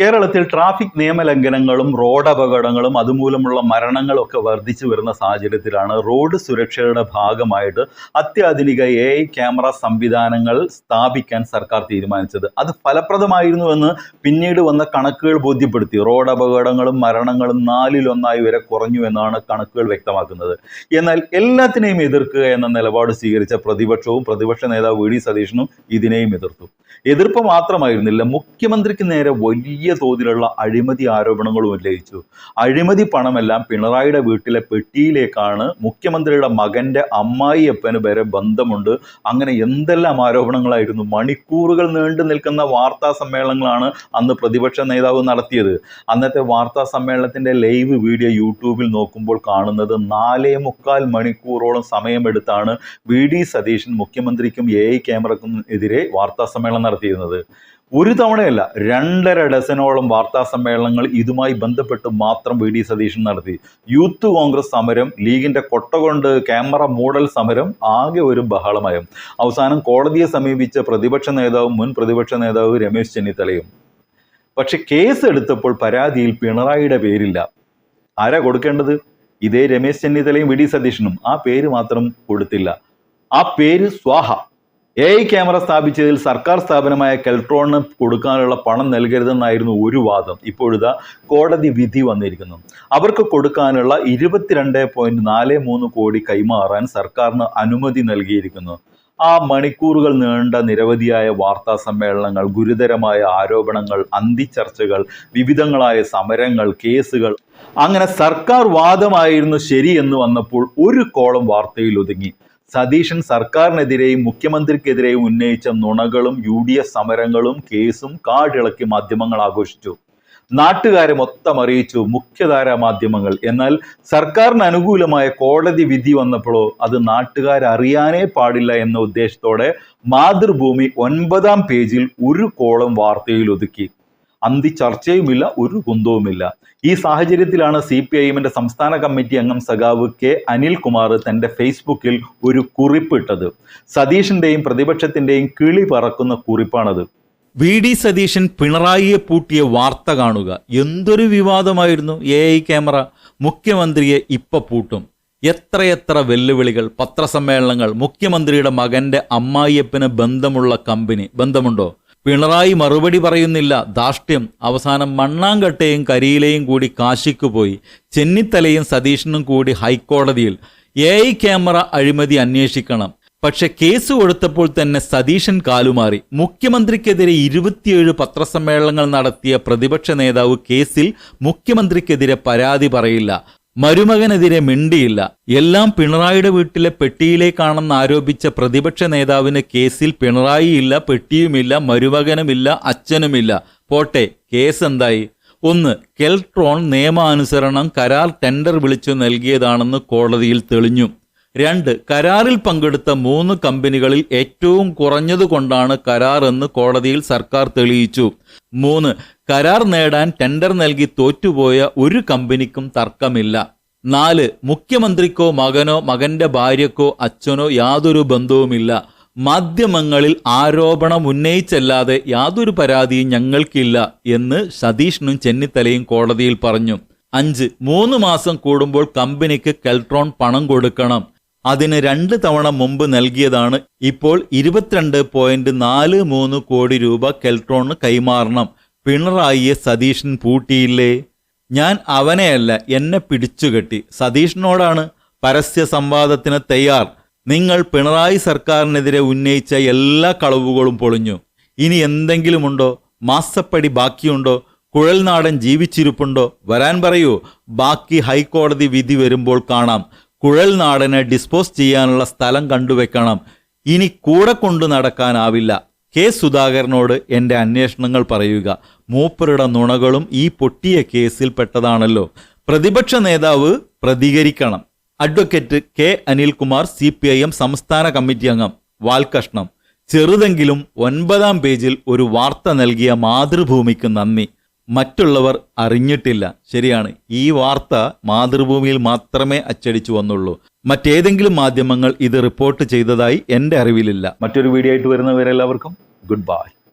കേരളത്തിൽ traffic നിയമലംഘനങ്ങളും road അപകടങ്ങളും അതുമൂലമുള്ള മരണങ്ങളും ഒക്കെ വർദ്ധിച്ചു വരുന്ന സാഹചര്യത്തിലാണ് റോഡ് സുരക്ഷയുടെ ഭാഗമായിട്ട് അത്യാധുനിക എ ഐ ക്യാമറ സംവിധാനങ്ങൾ സ്ഥാപിക്കാൻ സർക്കാർ തീരുമാനിച്ചത്. അത് ഫലപ്രദമായിരുന്നുവെന്ന് പിന്നീട് വന്ന കണക്കുകൾ ബോധ്യപ്പെടുത്തി. റോഡ് അപകടങ്ങളും മരണങ്ങളും നാലിലൊന്നായി വരെ കുറഞ്ഞു എന്നാണ് കണക്കുകൾ വ്യക്തമാക്കുന്നത്. എന്നാൽ എല്ലാത്തിനെയും എതിർക്കുക എന്ന നിലപാട് സ്വീകരിച്ച പ്രതിപക്ഷവും പ്രതിപക്ഷ നേതാവ് വി ഡി സതീശനും ഇതിനെയും എതിർത്തു. എതിർപ്പ് മാത്രമായിരുന്നില്ല മുഖ്യമന്ത്രിക്ക് നേരെ വലിയ തോതിലുള്ള അഴിമതി ആരോപണങ്ങളും ഉന്നയിച്ചു. അഴിമതി പണമെല്ലാം പിണറായിയുടെ വീട്ടിലെ പെട്ടിയിലേക്കാണ് മുഖ്യമന്ത്രിയുടെ മകന്റെ അമ്മായിയപ്പന് വരെ ബന്ധമുണ്ട്. അങ്ങനെ എന്തെല്ലാം ആരോപണങ്ങളായിരുന്നു? മണിക്കൂറുകൾ നീണ്ടു നിൽക്കുന്ന വാർത്താ സമ്മേളനങ്ങളാണ് അന്ന് പ്രതിപക്ഷ നേതാവ് നടത്തിയത്. അന്നത്തെ വാർത്താ സമ്മേളനത്തിന്റെ ലൈവ് വീഡിയോ യൂട്യൂബിൽ നോക്കുമ്പോൾ കാണുന്നത് നാലേ മുക്കാൽ മണിക്കൂറോളം സമയമെടുത്താണ് വി ഡി സതീശൻ മുഖ്യമന്ത്രിക്കും എ ഐ ക്യാമറക്കും എതിരെ വാർത്താ സമ്മേളനം നടത്തിയിരുന്നത്. ഒരു തവണയല്ല രണ്ടര ഡസനോളം വാർത്താ സമ്മേളനങ്ങൾ ഇതുമായി ബന്ധപ്പെട്ട് മാത്രം വി ഡി സതീശൻ നടത്തി. യൂത്ത് കോൺഗ്രസ് സമരം ലീഗിന്റെ കൊട്ടകൊണ്ട് ക്യാമറ മൂടൽ സമരം ആകെ ഒരു ബഹളമയം. അവസാനം കോടതിയെ സമീപിച്ച പ്രതിപക്ഷ നേതാവും മുൻ പ്രതിപക്ഷ നേതാവ് രമേശ് ചെന്നിത്തലയും. പക്ഷെ കേസ് എടുത്തപ്പോൾ പരാതിയിൽ പിണറായിയുടെ പേരില്ല. ആരാ കൊടുക്കേണ്ടത്? ഇതേ രമേശ് ചെന്നിത്തലയും വി ഡി സതീശനും. ആ പേര് മാത്രം കൊടുത്തില്ല. ആ പേര് സ്വാഹ. എ ഐ ക്യാമറ സ്ഥാപിച്ചതിൽ സർക്കാർ സ്ഥാപനമായ കെൽട്രോണിന് കൊടുക്കാനുള്ള പണം നൽകരുതെന്നായിരുന്നു ഒരു വാദം. ഇപ്പോഴിതാ കോടതി വിധി വന്നിരിക്കുന്നു. അവർക്ക് കൊടുക്കാനുള്ള ഇരുപത്തിരണ്ട് പോയിന്റ് നാല് മൂന്ന് കോടി കൈമാറാൻ സർക്കാരിന് അനുമതി നൽകിയിരിക്കുന്നു. ആ മണിക്കൂറുകൾ നീണ്ട നിരവധിയായ വാർത്താ സമ്മേളനങ്ങൾ ഗുരുതരമായ ആരോപണങ്ങൾ അന്തിച്ചർച്ചകൾ വിവിധങ്ങളായ സമരങ്ങൾ കേസുകൾ. അങ്ങനെ സർക്കാർ വാദമായിരുന്നു ശരിയെന്ന് വന്നപ്പോൾ ഒരു കോളം വാർത്തയിൽ ഒതുങ്ങി. സതീശൻ സർക്കാരിനെതിരെയും മുഖ്യമന്ത്രിക്കെതിരെയും ഉന്നയിച്ച നുണകളും യു ഡി എഫ് സമരങ്ങളും കേസും കാടിളക്കി മാധ്യമങ്ങൾ ആഘോഷിച്ചു. നാട്ടുകാരെ മൊത്തം അറിയിച്ചു മുഖ്യധാര മാധ്യമങ്ങൾ. എന്നാൽ സർക്കാരിന് അനുകൂലമായ കോടതി വിധി വന്നപ്പോഴോ അത് നാട്ടുകാർ അറിയാനേ പാടില്ല എന്ന ഉദ്ദേശത്തോടെ മാതൃഭൂമി ഒൻപതാം പേജിൽ ഒരു കോളം വാർത്തയിൽ ഒതുക്കി. അന്തി ചർച്ചയുമില്ല ഒരു കുന്തവുമില്ല. ഈ സാഹചര്യത്തിലാണ് സി പി ഐ സംസ്ഥാന കമ്മിറ്റി അംഗം സഖാവ് കെ അനിൽകുമാർ തന്റെ ഫേസ്ബുക്കിൽ ഒരു കുറിപ്പിട്ടത്. സതീഷിന്റെയും പ്രതിപക്ഷത്തിന്റെയും കിളി പറക്കുന്ന കുറിപ്പാണത്. വി ഡി സതീശൻ പിണറായിയെ പൂട്ടിയ വാർത്ത കാണുക. എന്തൊരു വിവാദമായിരുന്നു. എ ഐ ക്യാമറ മുഖ്യമന്ത്രിയെ ഇപ്പ പൂട്ടും. എത്രയെത്ര വെല്ലുവിളികൾ പത്രസമ്മേളനങ്ങൾ മുഖ്യമന്ത്രിയുടെ മകന്റെ അമ്മായിയപ്പന് ബന്ധമുള്ള കമ്പനി ബന്ധമുണ്ടോ? പിണറായി മറുപടി പറയുന്നില്ല. ധാർഷ്ട്യം. അവസാനം മണ്ണാങ്കട്ടയും കരിയിലെയും കൂടി കാശിക്ക് പോയി. ചെന്നിത്തലയും സതീശനും കൂടി ഹൈക്കോടതിയിൽ. എ ഐ ക്യാമറ അഴിമതി അന്വേഷിക്കണം. പക്ഷെ കേസ് കൊടുത്തപ്പോൾ തന്നെ സതീശൻ കാലുമാറി. മുഖ്യമന്ത്രിക്കെതിരെ ഇരുപത്തിയേഴ് പത്രസമ്മേളനങ്ങൾ നടത്തിയ പ്രതിപക്ഷ നേതാവ് കേസിൽ മുഖ്യമന്ത്രിക്കെതിരെ പരാതി പറയില്ല. മരുമകനെതിരെ മിണ്ടിയില്ല. എല്ലാം പിണറായിയുടെ വീട്ടിലെ പെട്ടിയിലേക്കാണെന്ന് ആരോപിച്ച പ്രതിപക്ഷ നേതാവിന് കേസിൽ പിണറായിയില്ല പെട്ടിയുമില്ല മരുമകനുമില്ല അച്ഛനുമില്ല. പോട്ടെ കേസ് എന്തായി ഒന്ന് കെൽട്രോൺ നിയമാനുസരണം കരാർ ടെൻഡർ വിളിച്ചു നൽകിയതാണെന്ന് കോടതിയിൽ തെളിഞ്ഞു. രണ്ട് കരാറിൽ പങ്കെടുത്ത മൂന്ന് കമ്പനികളിൽ ഏറ്റവും കുറഞ്ഞതുകൊണ്ടാണ് കരാർ എന്ന് കോടതിയിൽ സർക്കാർ തെളിയിച്ചു. മൂന്ന് കരാർ നേടാൻ ടെൻഡർ നൽകി തോറ്റുപോയ ഒരു കമ്പനിക്കും തർക്കമില്ല. നാല് മുഖ്യമന്ത്രിക്കോ മകനോ മകന്റെ ഭാര്യക്കോ അച്ഛനോ യാതൊരു ബന്ധവുമില്ല. മാധ്യമങ്ങളിൽ ആരോപണം ഉന്നയിച്ചല്ലാതെ യാതൊരു പരാതിയും ഞങ്ങൾക്കില്ല എന്ന് സതീഷിനും ചെന്നിത്തലയും കോടതിയിൽ പറഞ്ഞു. അഞ്ച് മൂന്ന് മാസം കൂടുമ്പോൾ കമ്പനിക്ക് കെൽട്രോൺ പണം കൊടുക്കണം. അതിന് രണ്ട് തവണ മുമ്പ് നൽകിയതാണ് ഇപ്പോൾ ഇരുപത്തിരണ്ട് പോയിന്റ് നാല് മൂന്ന് കോടി രൂപ കെൽട്രോണിന് കൈമാറണം. പിണറായിയെ സതീശൻ പൂട്ടിയില്ലേ? ഞാൻ അവനെയല്ല എന്നെ പിടിച്ചുകെട്ടി. സതീഷിനോടാണ് പരസ്യ സംവാദത്തിന് തയ്യാർ. നിങ്ങൾ പിണറായി സർക്കാരിനെതിരെ ഉന്നയിച്ച എല്ലാ കളവുകളും പൊളിഞ്ഞു. ഇനി എന്തെങ്കിലുമുണ്ടോ? മാസപ്പടി ബാക്കിയുണ്ടോ? കുഴൽനാടൻ ജീവിച്ചിരിപ്പുണ്ടോ? വരാൻ പറയൂ. ബാക്കി ഹൈക്കോടതി വിധി വരുമ്പോൾ കാണാം. കുഴൽനാടനെ ഡിസ്പോസ് ചെയ്യാനുള്ള സ്ഥലം കണ്ടുവെക്കണം. ഇനി കൂടെ കൊണ്ടു നടക്കാനാവില്ല. കെ സുധാകരനോട് എന്റെ അന്വേഷണങ്ങൾ പറയുക. മൂപ്പരുടെ നുണകളും ഈ പൊട്ടിയ കേസിൽ പെട്ടതാണല്ലോ. പ്രതിപക്ഷ നേതാവ് പ്രതികരിക്കണം. Advocate K Anilkumar C P I M സംസ്ഥാന കമ്മിറ്റി അംഗം. വാൽകഷ്ണം ചെറുതെങ്കിലും ഒൻപതാം പേജിൽ ഒരു വാർത്ത നൽകിയ മാതൃഭൂമിക്ക് നന്ദി. മറ്റുള്ളവർ അറിഞ്ഞിട്ടില്ല. ശരിയാണ്. ഈ വാർത്ത മാതൃഭൂമിയിൽ മാത്രമേ അച്ചടിച്ചു വന്നുള്ളൂ. മറ്റേതെങ്കിലും മാധ്യമങ്ങൾ ഇത് റിപ്പോർട്ട് ചെയ്തതായി എന്റെ അറിവിലില്ല. മറ്റൊരു വീഡിയോ ആയിട്ട് വരുന്നവരെല്ലാവർക്കും ഗുഡ് ബൈ.